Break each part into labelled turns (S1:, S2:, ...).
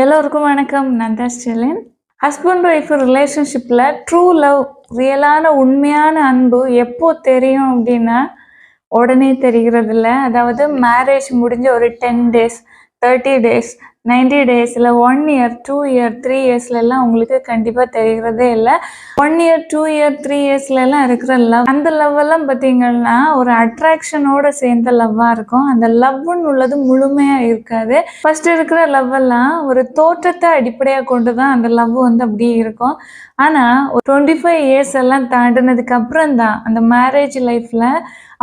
S1: எல்லோருக்கும் வணக்கம். நான் தான் ஸ்டெலின். ஹஸ்பண்ட் ஒய்ஃப் ரிலேஷன்ஷிப்பில் ட்ரூ லவ் ரியலான உண்மையான அன்பு எப்போ தெரியும் அப்படின்னா உடனே தெரிகிறதில்ல. அதாவது மேரேஜ் முடிஞ்ச ஒரு ten days thirty days ninety டேஸில் one year two year three இயர்ஸ்லலாம் உங்களுக்கு கண்டிப்பாக தெரிகிறதே இல்லை. One year two year three இயர்ஸ்லலாம் இருக்கிற லவ் அந்த லவ் எல்லாம் பார்த்தீங்கன்னா ஒரு அட்ராக்ஷனோட சேர்ந்த லவ்வாக இருக்கும். அந்த லவ்னு உள்ளது முழுமையாக இருக்காது. ஃபர்ஸ்ட் இருக்கிற லவ் எல்லாம் ஒரு தோற்றத்தை அடிப்படையாக கொண்டு தான் அந்த லவ் வந்து அப்படியே இருக்கும். ஆனால் ஒரு டுவெண்ட்டி ஃபைவ் இயர்ஸ் எல்லாம் தாண்டினதுக்கு அப்புறம் தான் அந்த மேரேஜ் லைஃப்பில்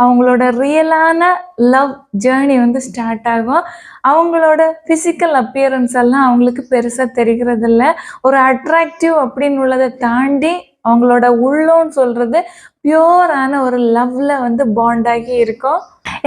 S1: அவங்களோட ரியலான லவ் ஜேர்னி வந்து ஸ்டார்ட் ஆகும். அவங்களோட ஃபிசிக்கல் அப்பியரன்ஸ் எல்லாம் அவங்களுக்கு பெருசாக தெரிகிறதில்ல. ஒரு அட்ராக்டிவ் அப்படின்னு உள்ளதை தாண்டி அவங்களோட உள்ளோன்னு சொல்கிறது பியோரான ஒரு லவ்ல வந்து பாண்ட் ஆகி இருக்கும்.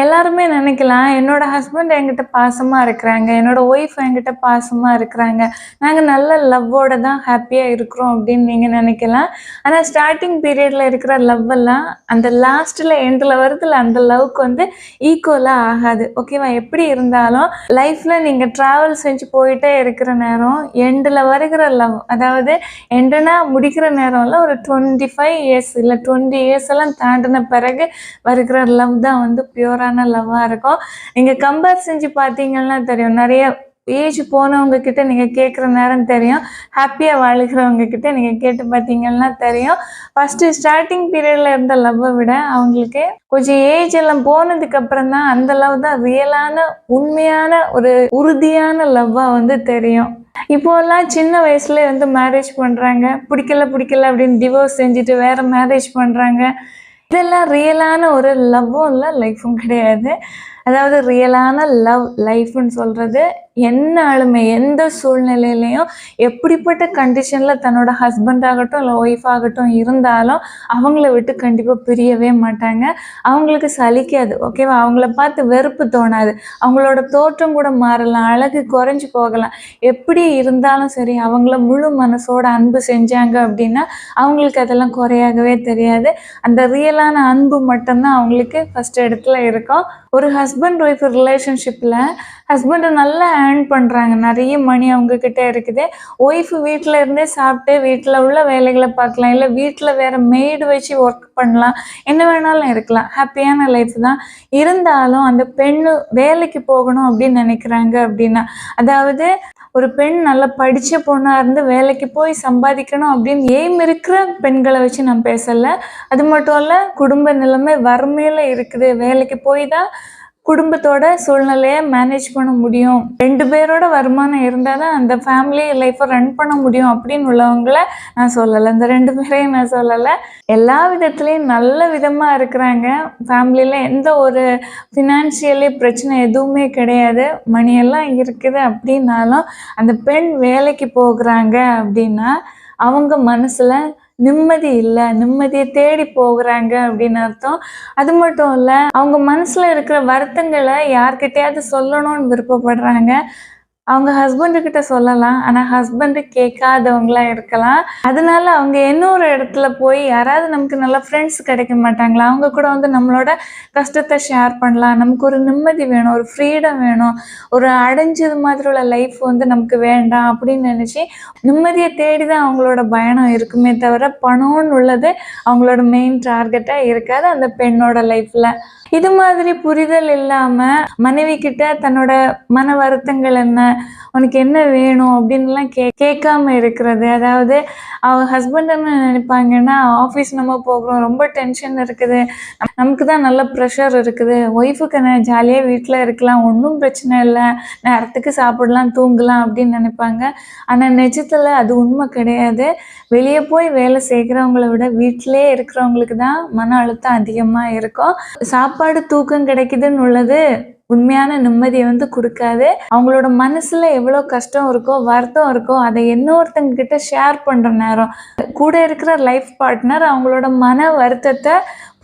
S1: எல்லாருமே நினைக்கலாம் என்னோட ஹஸ்பண்ட் என்கிட்ட பாசமாக இருக்கிறாங்க என்னோட ஒய்ஃப் என்கிட்ட பாசமாக இருக்கிறாங்க. நாங்கள் நல்ல லவ்வோட தான் ஹாப்பியாக இருக்கிறோம் அப்படின்னு நீங்கள் நினைக்கலாம். ஆனால் ஸ்டார்டிங் பீரியடில் இருக்கிற லவ் எல்லாம் அந்த லாஸ்ட்டில் எண்டில் வருதுல அந்த லவ்க்கு வந்து ஈக்குவலாக ஆகாது. ஓகேவா எப்படி இருந்தாலும் லைஃப்பில் நீங்கள் ட்ராவல் செஞ்சு போயிட்டே இருக்கிற நேரம் எண்டில் வருகிற லவ் அதாவது எண்டனா முடிக்கிற நேரம்ல ஒரு டுவெண்ட்டி ஃபைவ் இயர்ஸ் இல்லை டுவெண்ட்டி இயர்ஸ் எல்லாம் தாண்டின பிறகு வருகிற லவ் தான் வந்து சூப்பரான லவ்வாக இருக்கும். நீங்கள் கம்பேர் செஞ்சு பார்த்தீங்கன்னா தெரியும். நிறைய ஏஜ் போனவங்க கிட்ட நீங்கள் கேட்குற நேரம் தெரியும். ஹாப்பியாக வாழ்கிறவங்க கிட்ட நீங்கள் கேட்டு பார்த்தீங்கன்னா தெரியும். ஃபஸ்ட்டு ஸ்டார்டிங் பீரியடில் இருந்த லவ்வை விட அவங்களுக்கு கொஞ்சம் ஏஜ் எல்லாம் போனதுக்கு அப்புறம் தான் அந்த லவ் தான் ரியலான உண்மையான ஒரு உறுதியான லவ்வாக வந்து தெரியும். இப்போல்லாம் சின்ன வயசுலேயே வந்து மேரேஜ் பண்ணுறாங்க பிடிக்கல பிடிக்கல அப்படின்னு டிவோர்ஸ் செஞ்சுட்டு வேற மேரேஜ் பண்ணுறாங்க இதெல்லாம் ரியலான ஒரு லவ்வும் இல்லை லைஃப்பும் கிடையாது. அதாவது ரியலான லவ் லைஃப்னு சொல்கிறது என்ன ஆளுமை எந்த சூழ்நிலையிலையும் எப்படிப்பட்ட கண்டிஷனில் தன்னோட ஹஸ்பண்ட் ஆகட்டும் இல்லை ஒய்ஃப் ஆகட்டும் இருந்தாலும் அவங்கள விட்டு கண்டிப்பாக பிரியவே மாட்டாங்க. அவங்களுக்கு சலிக்காது ஓகேவா அவங்கள பார்த்து வெறுப்பு தோணாது. அவங்களோட தோற்றம் கூட மாறலாம் அழகு குறைஞ்சு போகலாம். எப்படி இருந்தாலும் சரி அவங்கள முழு மனசோட அன்பு செஞ்சாங்க அப்படின்னா அவங்களுக்கு அதெல்லாம் குறையாகவே தெரியாது. அந்த ரியலான அன்பு மட்டும்தான் அவங்களுக்கு ஃபஸ்ட் இடத்துல இருக்கும். ஒரு ஹஸ்பண்ட் ஒய்ஃப் ரிலேஷன்ஷிப்பில் ஹஸ்பண்டை நல்லா ஏர்ன் பண்ணுறாங்க நிறைய மணி அவங்கக்கிட்ட இருக்குது. ஒய்ஃப் வீட்டில் இருந்தே சாப்பிட்டு வீட்டில் உள்ள வேலைகளை பார்க்கலாம். இல்லை வீட்டில் வேறு மெய்டு வச்சு ஒர்க் பண்ணலாம். என்ன வேணாலும் இருக்கலாம். ஹாப்பியான லைஃப் தான். இருந்தாலும் அந்த பெண்ணு வேலைக்கு போகணும் அப்படின்னு நினைக்கிறாங்க அப்படின்னா அதாவது ஒரு பெண் நல்லா படித்த பொண்ணாக இருந்து வேலைக்கு போய் சம்பாதிக்கணும் அப்படின்னு எய்ம் இருக்கிற பெண்களை வச்சு நான் பேசலை? அது மட்டும் இல்லை குடும்ப நிலைமை வறுமையில் இருக்குது. வேலைக்கு போய் தான் குடும்பத்தோட சூழ்நிலையை மேனேஜ் பண்ண முடியும். ரெண்டு பேரோட வருமானம் இருந்தால் தான் அந்த ஃபேமிலி லைஃப்பை ரன் பண்ண முடியும் அப்படின்னு உள்ளவங்கள நான் சொல்லலை. இந்த ரெண்டு பேரையும் நான் சொல்லலை. எல்லா விதத்துலேயும் நல்ல விதமாக இருக்கிறாங்க. ஃபேமிலியில் எந்த ஒரு ஃபினான்ஷியலி பிரச்சனை எதுவுமே கிடையாது. மணியெல்லாம் இருக்குது அப்படின்னாலும் அந்த பெண் வேலைக்கு போகிறாங்க அப்படின்னா அவங்க மனசில் நிம்மதி இல்லை நிம்மதியை தேடி போகிறாங்க அப்படின்னு அர்த்தம். அது மட்டும் இல்லை அவங்க மனசில் இருக்கிற வருத்தங்களை யார்கிட்டயாவது சொல்லணும்னு விருப்பப்படுறாங்க. அவங்க ஹஸ்பண்டு கிட்ட சொல்லலாம். ஆனால் ஹஸ்பண்டு கேட்காதவங்களா இருக்கலாம். அதனால அவங்க இன்னொரு இடத்துல போய் யாராவது நமக்கு நல்ல ஃப்ரெண்ட்ஸ் கிடைக்க மாட்டாங்களா? அவங்க கூட வந்து நம்மளோட கஷ்டத்தை ஷேர் பண்ணலாம். நமக்கு ஒரு நிம்மதி வேணும் ஒரு ஃப்ரீடம் வேணும். ஒரு அடைஞ்சது மாதிரி உள்ள லைஃப் வந்து நமக்கு வேண்டாம் அப்படின்னு நினச்சி நிம்மதியை தேடி தான் அவங்களோட பயணம் இருக்குமே தவிர பணம்னு உள்ளது அவங்களோட மெயின் டார்கெட்டாக இருக்காது அந்த பெண்ணோட லைஃப்பில் இது மாதிரி புரிதல் இல்லாமல் மனைவி கிட்ட தன்னோட மன வருத்தங்கள் என்ன உனக்கு என்ன வேணும் அப்படின்லாம் கே கேட்காம இருக்கிறது. அதாவது அவங்க ஹஸ்பண்ட் என்ன நினைப்பாங்கன்னா ஆஃபீஸ் நம்ம போகிறோம் ரொம்ப டென்ஷன் இருக்குது. நமக்கு தான் நல்ல ப்ரெஷர் இருக்குது. ஒய்ஃபுக்கு என்ன ஜாலியாக வீட்டில் இருக்கலாம் ஒன்றும் பிரச்சனை இல்லை. நேரத்துக்கு சாப்பிடலாம் தூங்கலாம் அப்படின்னு நினைப்பாங்க. ஆனால் நிஜத்தில் அது உண்மை கிடையாது. வெளியே போய் வேலை செய்கிறவங்கள விட வீட்டிலே இருக்கிறவங்களுக்கு தான் மன அழுத்தம் அதிகமாக இருக்கும். சாப்பாடு சாப்பாடு தூக்கம் கிடைக்குதுன்னு உள்ளது உண்மையான நிம்மதியை வந்து கொடுக்காது. அவங்களோட மனசுல எவ்வளோ கஷ்டம் இருக்கோ வருத்தம் இருக்கோ அதை இன்னொருத்தங்க கிட்ட ஷேர் பண்ற நேரம். கூட இருக்கிற லைஃப் பார்ட்னர் அவங்களோட மன வருத்தத்தை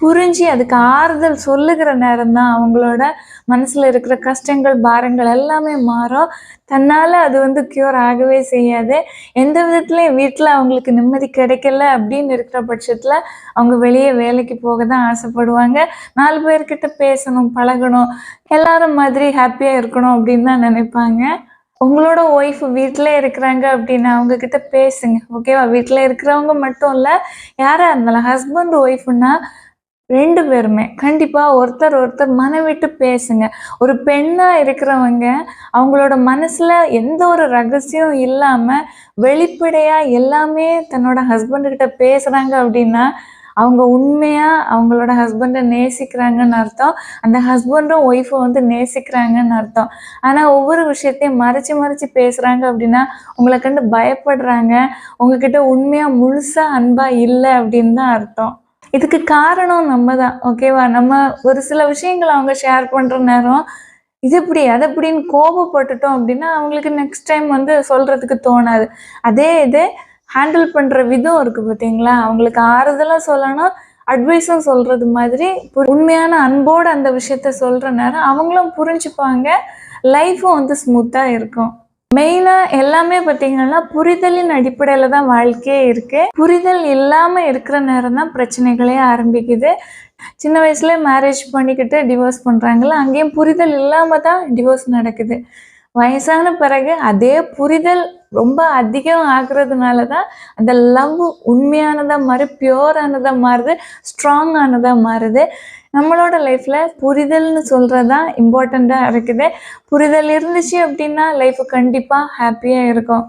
S1: புரிஞ்சு அதுக்கு ஆறுதல் சொல்லுகிற நேரம் தான் அவங்களோட மனசுல இருக்கிற கஷ்டங்கள் பாரங்கள் எல்லாமே மாறும். தன்னால் அது வந்து க்யூர் ஆகவே செய்யாது. எந்த விதத்துலையும் வீட்டில் அவங்களுக்கு நிம்மதி கிடைக்கல அப்படின்னு இருக்கிற பட்சத்தில் அவங்க வெளியே வேலைக்கு போக தான் ஆசைப்படுவாங்க. நாலு பேர்கிட்ட பேசணும் பழகணும் எல்லாரும் மாதிரி ஹாப்பியாக இருக்கணும் அப்படின்னு தான் நினைப்பாங்க. உங்களோட ஒய்ஃப் வீட்டில் இருக்கிறாங்க அப்படின்னா அவங்க கிட்ட பேசுங்க ஓகேவா வீட்டில் இருக்கிறவங்க மட்டும் இல்லை யாராக இருந்தாலும் ஹஸ்பண்ட் ஒய்ஃப்னா ரெண்டு பேருமே. கண்டிப்பாக ஒருத்தர் ஒருத்தர் மனம் விட்டு பேசுங்க. ஒரு பெண்ணாக இருக்கிறவங்க அவங்களோட மனசில் எந்த ஒரு ரகசியம் இல்லாமல் வெளிப்படையாக எல்லாமே தன்னோட ஹஸ்பண்டுக்கிட்ட பேசுகிறாங்க அப்படின்னா அவங்க உண்மையாக அவங்களோட ஹஸ்பண்டை நேசிக்கிறாங்கன்னு அர்த்தம். அந்த ஹஸ்பண்டும் ஒய்ஃபை வந்து நேசிக்கிறாங்கன்னு அர்த்தம். ஆனால் ஒவ்வொரு விஷயத்தையும் மறைச்சி மறைச்சி பேசுகிறாங்க அப்படின்னா உங்களை கண்டு பயப்படுறாங்க. உங்ககிட்ட உண்மையாக முழுசாக அன்பாக இல்லை அப்படின்னு தான் அர்த்தம். இதுக்கு காரணம் நம்ம தான் ஓகேவா நம்ம ஒரு சில விஷயங்களை அவங்க ஷேர் பண்ணுற நேரம் இது இப்படி அது இப்படின்னு கோபப்பட்டுட்டோம் அப்படின்னா அவங்களுக்கு நெக்ஸ்ட் டைம் வந்து சொல்கிறதுக்கு தோணாது. அதே இது ஹேண்டில் பண்ணுற விதம் இருக்குது பார்த்தீங்களா அவங்களுக்கு ஆறுதலாக சொல்லணும் அட்வைஸும் சொல்கிறது மாதிரி உண்மையான அன்போடு அந்த விஷயத்த சொல்கிற நேரம் அவங்களும் புரிஞ்சுப்பாங்க லைஃப்பும் வந்து ஸ்மூத்தாக இருக்கும். மெயினாக எல்லாமே பார்த்தீங்கன்னா புரிதலின் அடிப்படையில் தான் வாழ்க்கையே இருக்குது புரிதல் இல்லாமல் இருக்கிற நேரம் தான் பிரச்சனைகளே ஆரம்பிக்குது. சின்ன வயசுல மேரேஜ் பண்ணிக்கிட்டு டிவோர்ஸ் பண்ணுறாங்களா அங்கேயும் புரிதல் இல்லாமல் தான் டிவோர்ஸ் நடக்குது. வயசான பிறகு அதே புரிதல் ரொம்ப அதிகம் ஆகுறதுனால தான் அந்த லவ் உண்மையானதாக மாறி பியோரானதாக மாறுது ஸ்ட்ராங் ஆனதாக மாறுது. நம்மளோட லைஃப்பில் புரிதல்னு சொல்கிறது தான் இம்பார்ட்டண்ட்டாக இருக்குது. புரிதல் இருந்துச்சு அப்படின்னா லைஃப் கண்டிப்பாக ஹாப்பியாக இருக்கும்.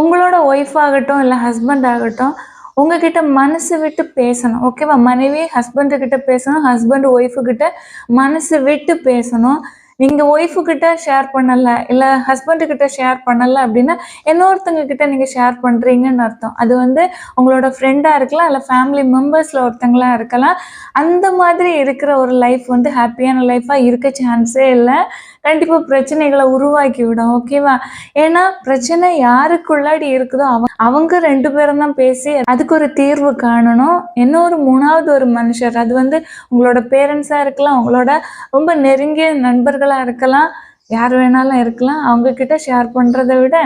S1: உங்களோட ஒய்ஃப் ஆகட்டும் இல்லை ஹஸ்பண்ட் ஆகட்டும் உங்ககிட்ட மனசு விட்டு பேசணும் ஓகேவா மனைவி ஹஸ்பண்டுக்கிட்ட பேசணும் ஹஸ்பண்ட் ஒய்ஃபுக்கிட்ட மனசு விட்டு பேசணும். நீங்கள் ஒய்ஃபு கிட்ட ஷேர் பண்ணல இல்லை ஹஸ்பண்டு கிட்ட ஷேர் பண்ணல அப்படின்னா இன்னொருத்தங்க கிட்ட நீங்கள் ஷேர் பண்ணுறீங்கன்னு அர்த்தம். அது வந்து உங்களோட ஃப்ரெண்டாக இருக்கலாம் இல்லை ஃபேமிலி மெம்பர்ஸில் ஒருத்தங்களா இருக்கலாம். அந்த மாதிரி இருக்கிற ஒரு லைஃப் வந்து ஹாப்பியான லைஃபா இருக்க சான்ஸே இல்லை. கண்டிப்பாக பிரச்சனைகளை உருவாக்கி விடும் ஓகேவா ஏன்னா பிரச்சனை யாருக்குள்ளாடி இருக்குதோ அவங்க அவங்க ரெண்டு பேரும் தான் பேசி அதுக்கு ஒரு தீர்வு காணணும். இன்னொரு மூணாவது ஒரு மனுஷர் அது வந்து உங்களோட பேரண்ட்ஸாக இருக்கலாம் உங்களோட ரொம்ப நெருங்கிய நண்பர்களாக இருக்கலாம் யார் வேணாலும் இருக்கலாம் அவங்க கிட்ட ஷேர் பண்ணுறதை விட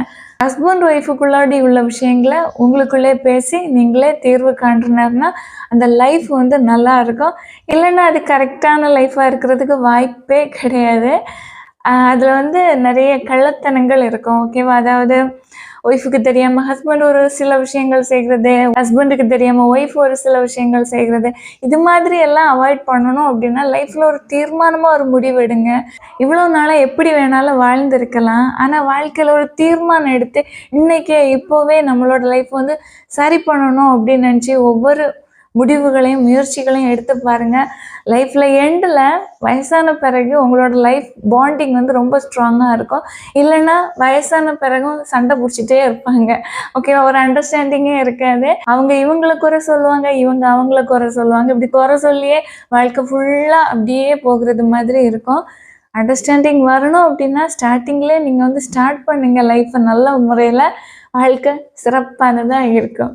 S1: ஹஸ்பண்ட் ஒய்ஃபுக்குள்ளாடி உள்ள விஷயங்களை உங்களுக்குள்ளே பேசி நீங்களே தீர்வு காண்றினார்னா அந்த லைஃப் வந்து நல்லா இருக்கும். இல்லைன்னா அது கரெக்டான லைஃப்பாக இருக்கிறதுக்கு வாய்ப்பே கிடையாது. அதில் வந்து நிறைய கள்ளத்தனங்கள் இருக்கும் ஓகேவா அதாவது ஒய்ஃபுக்கு தெரியாமல் ஹஸ்பண்ட் ஒரு சில விஷயங்கள் செய்கிறது ஹஸ்பண்டுக்கு தெரியாமல் ஒய்ஃப் ஒரு சில விஷயங்கள் செய்கிறது. இது மாதிரி எல்லாம் அவாய்ட் பண்ணணும் அப்படின்னா லைஃப்பில் ஒரு தீர்மானமாக ஒரு முடிவு எடுங்க. இவ்வளோ நாளாக எப்படி வேணாலும் வாழ்ந்திருக்கலாம். ஆனால் வாழ்க்கையில் ஒரு தீர்மானம் எடுத்து இன்னைக்கே இப்போவே நம்மளோட லைஃப் வந்து சரி பண்ணணும் அப்படின்னு நினச்சி ஒவ்வொரு முடிவுகளையும் முயற்சிகளையும் எடுத்து பாருங்கள் லைஃப்பில் எண்டில் வயசான பிறகு உங்களோட லைஃப் பாண்டிங் வந்து ரொம்ப ஸ்ட்ராங்காக இருக்கும். இல்லைன்னா வயசான பிறகும் சண்டை பிடிச்சிட்டே இருப்பாங்க. ஓகேவா ஒரு அண்டர்ஸ்டாண்டிங்கே இருக்காது. அவங்க இவங்களை குறை சொல்லுவாங்க இவங்க அவங்கள குறை சொல்லுவாங்க. இப்படி குறை சொல்லியே வாழ்க்கை ஃபுல்லாக அப்படியே போகிறது மாதிரி இருக்கும். அண்டர்ஸ்டாண்டிங் வரணும் அப்படின்னா ஸ்டார்டிங்லேயே நீங்கள் வந்து ஸ்டார்ட் பண்ணுங்க லைஃப்பை நல்ல முறையில். வாழ்க்கை சிறப்பானதாக இருக்கும்.